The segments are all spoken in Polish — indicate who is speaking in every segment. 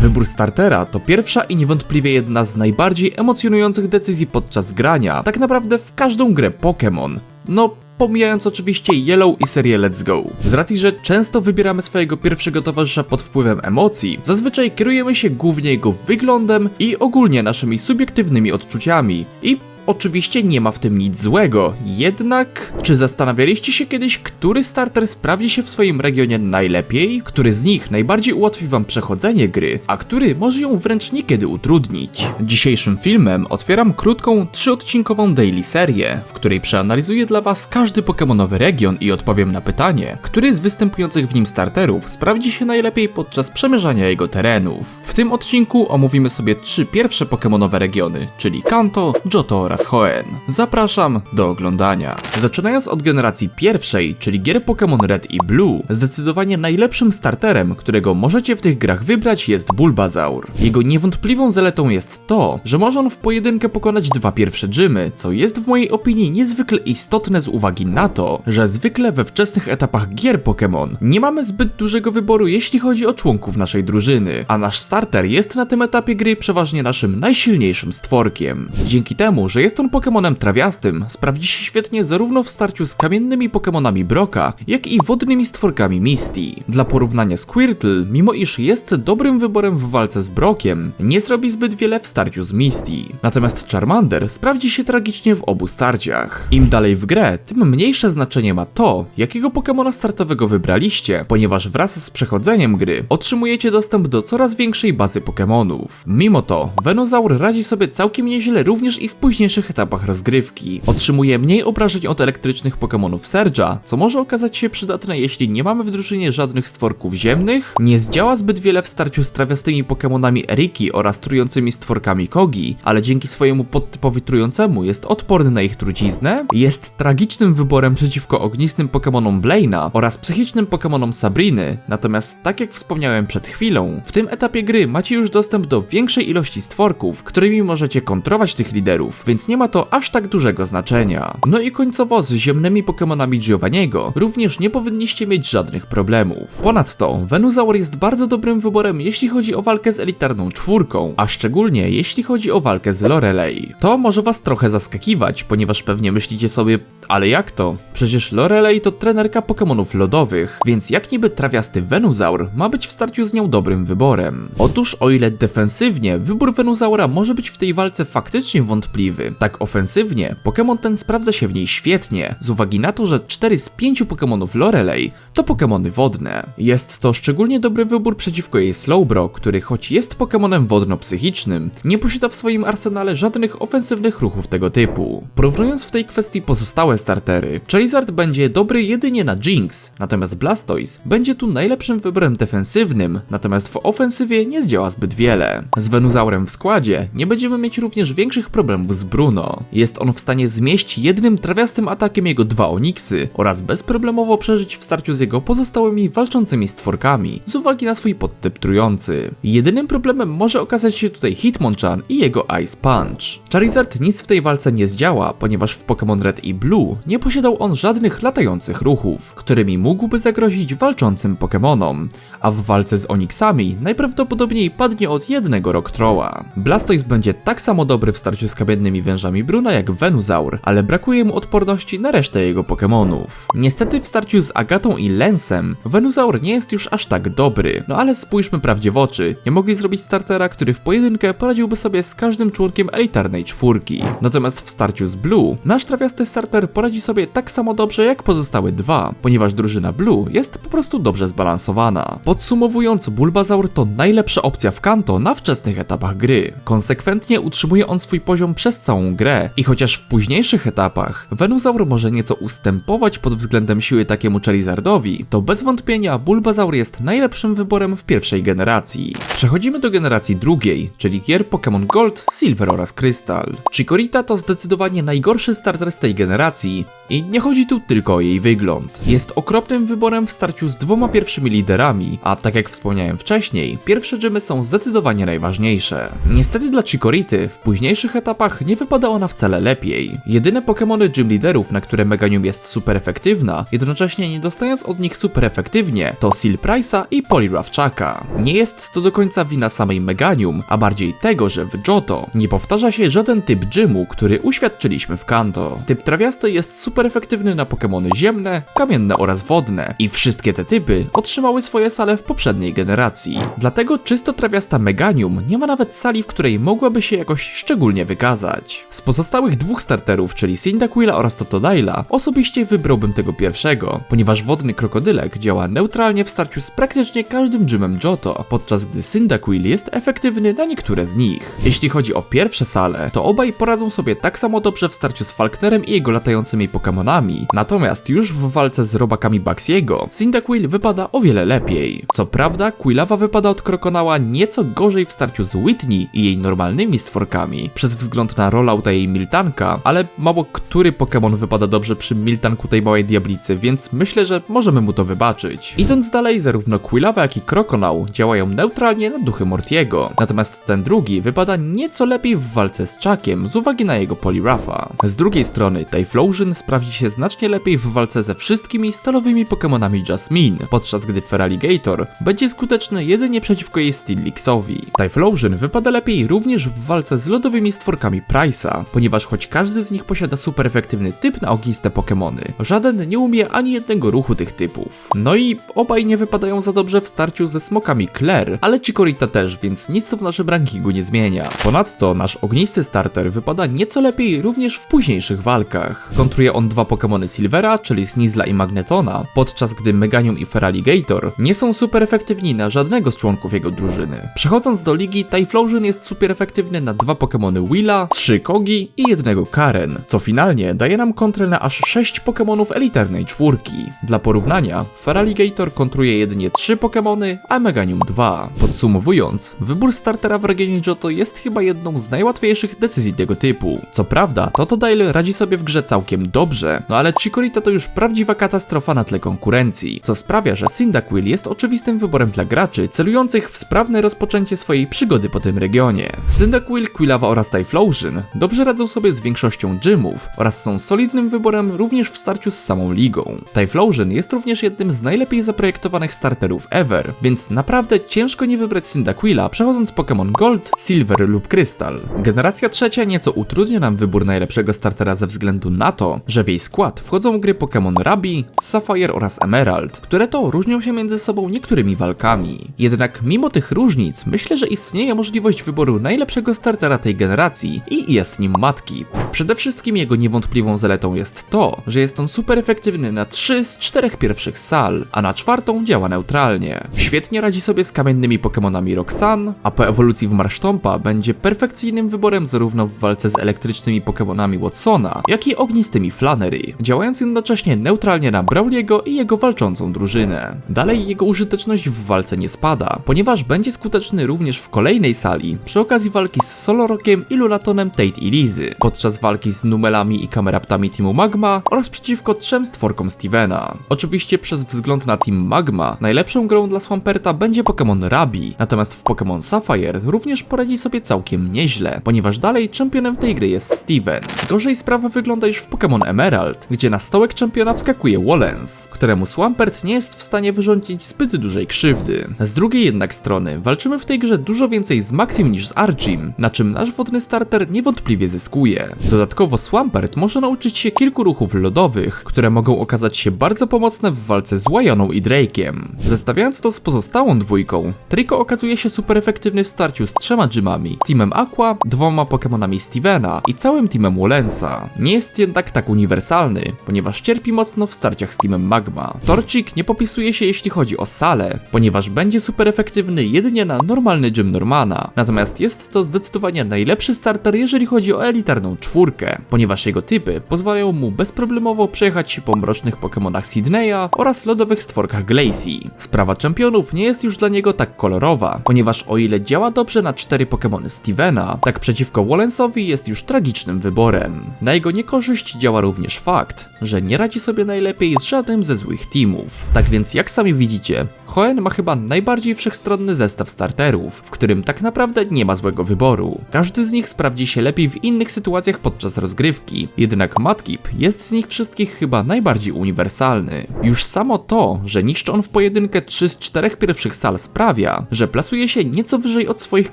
Speaker 1: Wybór startera to pierwsza i niewątpliwie jedna z najbardziej emocjonujących decyzji podczas grania, tak naprawdę w każdą grę Pokémon. No, pomijając oczywiście Yellow i serię Let's Go. Z racji, że często wybieramy swojego pierwszego towarzysza pod wpływem emocji, zazwyczaj kierujemy się głównie jego wyglądem i ogólnie naszymi subiektywnymi odczuciami. I Oczywiście nie ma w tym nic złego, jednak czy zastanawialiście się kiedyś, który starter sprawdzi się w swoim regionie najlepiej, który z nich najbardziej ułatwi wam przechodzenie gry, a który może ją wręcz niekiedy utrudnić? Dzisiejszym filmem otwieram krótką, trzyodcinkową daily serię, w której przeanalizuję dla was każdy pokemonowy region i odpowiem na pytanie, który z występujących w nim starterów sprawdzi się najlepiej podczas przemierzania jego terenów. W tym odcinku omówimy sobie trzy pierwsze pokemonowe regiony, czyli Kanto, Johto oraz Hoenn. Zapraszam do oglądania. Zaczynając od generacji pierwszej, czyli gier Pokémon Red i Blue, zdecydowanie najlepszym starterem, którego możecie w tych grach wybrać jest Bulbasaur. Jego niewątpliwą zaletą jest to, że może on w pojedynkę pokonać dwa pierwsze gymy, co jest w mojej opinii niezwykle istotne z uwagi na to, że zwykle we wczesnych etapach gier Pokémon nie mamy zbyt dużego wyboru jeśli chodzi o członków naszej drużyny, a nasz starter jest na tym etapie gry przeważnie naszym najsilniejszym stworkiem. Dzięki temu, że jest on Pokémonem trawiastym, sprawdzi się świetnie zarówno w starciu z kamiennymi Pokémonami Broka, jak i wodnymi stworkami Misty. Dla porównania Squirtle, mimo iż jest dobrym wyborem w walce z Brokiem, nie zrobi zbyt wiele w starciu z Misty. Natomiast Charmander sprawdzi się tragicznie w obu starciach. Im dalej w grę, tym mniejsze znaczenie ma to, jakiego Pokémona startowego wybraliście, ponieważ wraz z przechodzeniem gry otrzymujecie dostęp do coraz większej bazy Pokémonów. Mimo to, Venusaur radzi sobie całkiem nieźle również i w późniejszych etapach rozgrywki. Otrzymuje mniej obrażeń od elektrycznych Pokémonów Surge'a, co może okazać się przydatne jeśli nie mamy w drużynie żadnych stworków ziemnych, nie zdziała zbyt wiele w starciu z trawiastymi Pokémonami Eriki oraz trującymi stworkami Kogi, ale dzięki swojemu podtypowi trującemu jest odporny na ich truciznę, jest tragicznym wyborem przeciwko ognistym Pokémonom Blaina oraz psychicznym Pokémonom Sabriny, natomiast tak jak wspomniałem przed chwilą, w tym etapie gry macie już dostęp do większej ilości stworków, którymi możecie kontrolować tych liderów, więc nie ma to aż tak dużego znaczenia. No i końcowo z ziemnymi Pokémonami Giovanniego również nie powinniście mieć żadnych problemów. Ponadto Venusaur jest bardzo dobrym wyborem jeśli chodzi o walkę z elitarną czwórką, a szczególnie jeśli chodzi o walkę z Lorelei. To może was trochę zaskakiwać, ponieważ pewnie myślicie sobie, ale jak to? Przecież Lorelei to trenerka Pokémonów lodowych, więc jak niby trawiasty Venusaur ma być w starciu z nią dobrym wyborem? Otóż o ile defensywnie wybór Venusaura może być w tej walce faktycznie wątpliwy, tak ofensywnie Pokémon ten sprawdza się w niej świetnie, z uwagi na to, że 4 z 5 Pokémonów Lorelei to Pokémony wodne. Jest to szczególnie dobry wybór przeciwko jej Slowbro, który choć jest Pokémonem wodno-psychicznym, nie posiada w swoim arsenale żadnych ofensywnych ruchów tego typu. Porównując w tej kwestii pozostałe startery, Charizard będzie dobry jedynie na Jinx, natomiast Blastoise będzie tu najlepszym wyborem defensywnym, natomiast w ofensywie nie zdziała zbyt wiele. Z Venusaurem w składzie nie będziemy mieć również większych problemów z Bruno. Jest on w stanie zmieść jednym trawiastym atakiem jego dwa Oniksy oraz bezproblemowo przeżyć w starciu z jego pozostałymi walczącymi stworkami, z uwagi na swój podtyp trujący. Jedynym problemem może okazać się tutaj Hitmonchan i jego Ice Punch. Charizard nic w tej walce nie zdziała, ponieważ w Pokémon Red i Blue nie posiadał on żadnych latających ruchów, którymi mógłby zagrozić walczącym Pokémonom, a w walce z Oniksami najprawdopodobniej padnie od jednego Rocktroła. Blastoise będzie tak samo dobry w starciu z kamiennymi wężami Bruna jak Venusaur, ale brakuje mu odporności na resztę jego Pokémonów. Niestety w starciu z Agatą i Lensem, Venusaur nie jest już aż tak dobry, no ale spójrzmy prawdzie w oczy, nie mogli zrobić startera, który w pojedynkę poradziłby sobie z każdym członkiem elitarnej czwórki. Natomiast w starciu z Blue, nasz trawiasty starter poradzi sobie tak samo dobrze jak pozostałe dwa, ponieważ drużyna Blue jest po prostu dobrze zbalansowana. Podsumowując, Bulbasaur to najlepsza opcja w Kanto na wczesnych etapach gry. Konsekwentnie utrzymuje on swój poziom przez całą grę i chociaż w późniejszych etapach Venusaur może nieco ustępować pod względem siły takiemu Charizardowi, to bez wątpienia Bulbasaur jest najlepszym wyborem w pierwszej generacji. Przechodzimy do generacji drugiej, czyli gier Pokémon Gold, Silver oraz Crystal. Chikorita to zdecydowanie najgorszy starter z tej generacji i nie chodzi tu tylko o jej wygląd. Jest okropnym wyborem w starciu z dwoma pierwszymi liderami, a tak jak wspomniałem wcześniej, pierwsze dżemy są zdecydowanie najważniejsze. Niestety dla Chikority w późniejszych etapach nie wypada ona wcale lepiej. Jedyne Pokémony Gym Leaderów, na które Meganium jest super efektywna, jednocześnie nie dostając od nich super efektywnie, to Seal Price'a i Poliwrath Chucka. Nie jest to do końca wina samej Meganium, a bardziej tego, że w Johto nie powtarza się żaden typ gymu, który uświadczyliśmy w Kanto. Typ trawiasty jest super efektywny na Pokémony ziemne, kamienne oraz wodne i wszystkie te typy otrzymały swoje sale w poprzedniej generacji. Dlatego czysto trawiasta Meganium nie ma nawet sali, w której mogłaby się jakoś szczególnie wykazać. Z pozostałych dwóch starterów, czyli Cyndaquila oraz Totodila, osobiście wybrałbym tego pierwszego, ponieważ wodny krokodylek działa neutralnie w starciu z praktycznie każdym gymem Johto, podczas gdy Cyndaquil jest efektywny na niektóre z nich. Jeśli chodzi o pierwsze sale, to obaj poradzą sobie tak samo dobrze w starciu z Falknerem i jego latającymi Pokémonami, natomiast już w walce z robakami Baxiego, Cyndaquil wypada o wiele lepiej. Co prawda, Quilawa wypada od Krokonała nieco gorzej w starciu z Whitney i jej normalnymi stworkami, przez wzgląd na rollouta jej Miltanka, ale mało który Pokémon wypada dobrze przy Miltanku tej małej diablicy, więc myślę, że możemy mu to wybaczyć. Idąc dalej, zarówno Quilawa jak i Krokonał działają neutralnie na duchy Mortiego, natomiast ten drugi wypada nieco lepiej w walce z Chuckiem z uwagi na jego Poliwrafa. Z drugiej strony, Typhlosion sprawdzi się znacznie lepiej w walce ze wszystkimi stalowymi Pokémonami Jasmine, podczas gdy Feraligator będzie skuteczny jedynie przeciwko jej Steelixowi. Typhlosion wypada lepiej również w walce z lodowymi stworkami Price'a, ponieważ choć każdy z nich posiada super efektywny typ na ogniste Pokémony, żaden nie umie ani jednego ruchu tych typów. No i obaj nie wypadają za dobrze w starciu ze smokami Claire, ale Chikorita też, więc nic to w naszym rankingu nie zmienia. Ponadto nasz ognisty starter wypada nieco lepiej również w późniejszych walkach. Kontruje on dwa Pokémony Silvera, czyli Sneasla i Magnetona, podczas gdy Meganium i Feraligator nie są super efektywni na żadnego z członków jego drużyny. Przechodząc do ligi, Typhlosion jest super efektywny na dwa Pokémony Willa, trzy Kogi i jednego Karen, co finalnie daje nam kontrę na aż 6 Pokémonów elitarnej czwórki. Dla porównania, Feraligator kontruje jedynie 3 Pokémony, a Meganium 2. Podsumowując, wybór startera w regionie Johto jest chyba jedną z najłatwiejszych decyzji tego typu. Co prawda, Totodile radzi sobie w grze całkiem dobrze, no ale Chikorita to już prawdziwa katastrofa na tle konkurencji, co sprawia, że Cyndaquil jest oczywistym wyborem dla graczy celujących w sprawne rozpoczęcie swojej przygody po tym regionie. Cyndaquil, Quilawa oraz Typhlosion dobrze radzą sobie z większością gymów oraz są solidnym wyborem również w starciu z samą ligą. Typhlosion jest również jednym z najlepiej zaprojektowanych starterów ever, więc naprawdę ciężko nie wybrać Cyndaquila przechodząc Pokémon Gold, Silver lub Crystal. Generacja trzecia nieco utrudnia nam wybór najlepszego startera ze względu na to, że w jej skład wchodzą gry Pokémon Rabi, Sapphire oraz Emerald, które to różnią się między sobą niektórymi walkami. Jednak mimo tych różnic, myślę, że istnieje możliwość wyboru najlepszego startera tej generacji i jest nim Matkip. Przede wszystkim jego niewątpliwą zaletą jest to, że jest on super efektywny na 3 z 4 pierwszych sal, a na czwartą działa neutralnie. Świetnie radzi sobie z kamiennymi Pokémonami Roxanne, a po ewolucji w Marsztompa będzie perfekcyjnym wyborem zarówno w walce z elektrycznymi Pokémonami Watsona, jak i ognistymi Flannery, działając jednocześnie neutralnie na Brawliego i jego walczącą drużynę. Dalej jego użyteczność w walce nie spada, ponieważ będzie skuteczny również w kolejnej sali przy okazji walki z Solorokiem i Lulatonem Tate i Lizy, podczas walki z Numelami i Kameraptami Teamu Magma oraz przeciwko trzem stworkom Stevena. Oczywiście przez wzgląd na Team Magma, najlepszą grą dla Swamperta będzie Pokémon Rabi, natomiast w Pokémon Sapphire również poradzi sobie całkiem nieźle, ponieważ dalej czempionem tej gry jest Steven. Gorzej sprawa wygląda już w Pokémon Emerald, gdzie na stołek czempiona wskakuje Wallens, któremu Swampert nie jest w stanie wyrządzić zbyt dużej krzywdy. Z drugiej jednak strony, walczymy w tej grze dużo więcej z Maxim niż z Archim, na czym nasz wodny starter niewątpliwie zyskuje. Dodatkowo Swampert może nauczyć się kilku ruchów lodowych, które mogą okazać się bardzo pomocne w walce z Wyoną i Drake'iem. Zestawiając to z pozostałą dwójką, Trico okazuje się super efektywny w starciu z trzema gymami, Teamem Aqua, dwoma Pokémonami Stevena i całym Teamem Wallensa. Nie jest jednak tak uniwersalny, ponieważ cierpi mocno w starciach z Teamem Magma. Torchic nie popisuje się jeśli chodzi o salę, ponieważ będzie super efektywny jedynie na normalny gym Normana, natomiast jest to zdecydowanie najlepszy starter jeżeli chodzi o elitarną czwórkę, ponieważ jego typy pozwalają mu bezproblemowo przejechać się po mrocznych Pokémonach Sydneya oraz lodowych stworkach Glacy. Sprawa czempionów nie jest już dla niego tak kolorowa, ponieważ o ile działa dobrze na cztery Pokémony Stevena, tak przeciwko Wallensowi jest już tragicznym wyborem. Na jego niekorzyść działa również fakt, że nie radzi sobie najlepiej z żadnym ze złych teamów. Tak więc jak sami widzicie, Hoenn ma chyba najbardziej wszechstronny zestaw starterów, w którym tak naprawdę nie ma złego wyboru. Każdy z nich sprawdzi się lepiej lepiej w innych sytuacjach podczas rozgrywki, jednak Madkip jest z nich wszystkich chyba najbardziej uniwersalny. Już samo to, że niszczy on w pojedynkę 3 z 4 pierwszych sal sprawia, że plasuje się nieco wyżej od swoich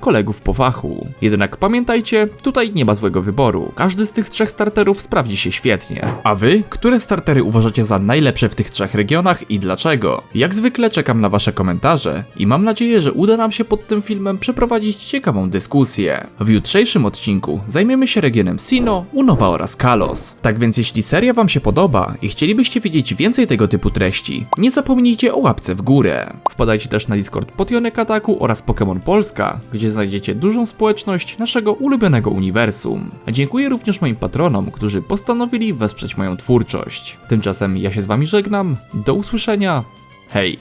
Speaker 1: kolegów po fachu. Jednak pamiętajcie, tutaj nie ma złego wyboru. Każdy z tych trzech starterów sprawdzi się świetnie. A wy, które startery uważacie za najlepsze w tych trzech regionach i dlaczego? Jak zwykle czekam na wasze komentarze i mam nadzieję, że uda nam się pod tym filmem przeprowadzić ciekawą dyskusję. W jutrzejszym odcinku zajmiemy się regionem Sino, Unowa oraz Kalos. Tak więc jeśli seria wam się podoba i chcielibyście wiedzieć więcej tego typu treści, nie zapomnijcie o łapce w górę. Wpadajcie też na Discord Potionek Ataku oraz Pokémon Polska, gdzie znajdziecie dużą społeczność naszego ulubionego uniwersum. Dziękuję również moim patronom, którzy postanowili wesprzeć moją twórczość. Tymczasem ja się z wami żegnam, do usłyszenia, hej!